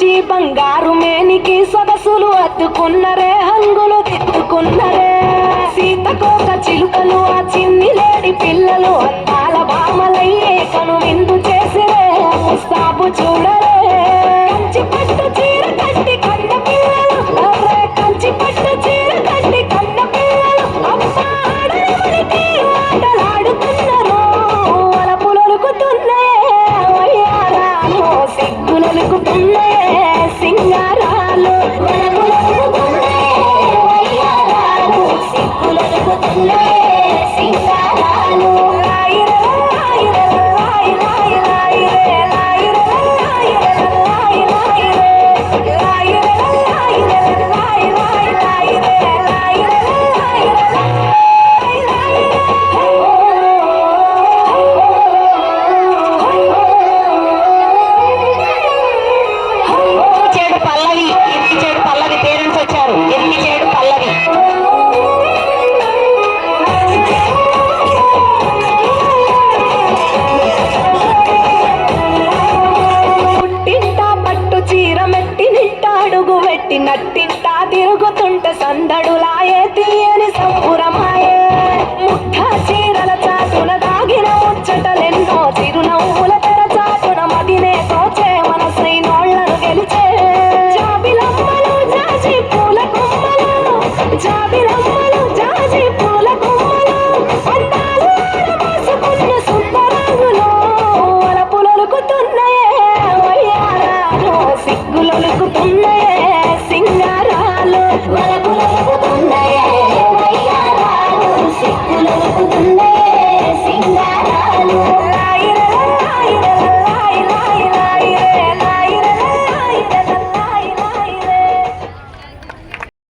నుంచి బంగారు మేనికి సదసులు అత్తుకున్నరే హంగులు తిట్టుకున్నరే సీతకోక చిలుకలు ఆ చిన్ని లేడి పిల్లలు una actividad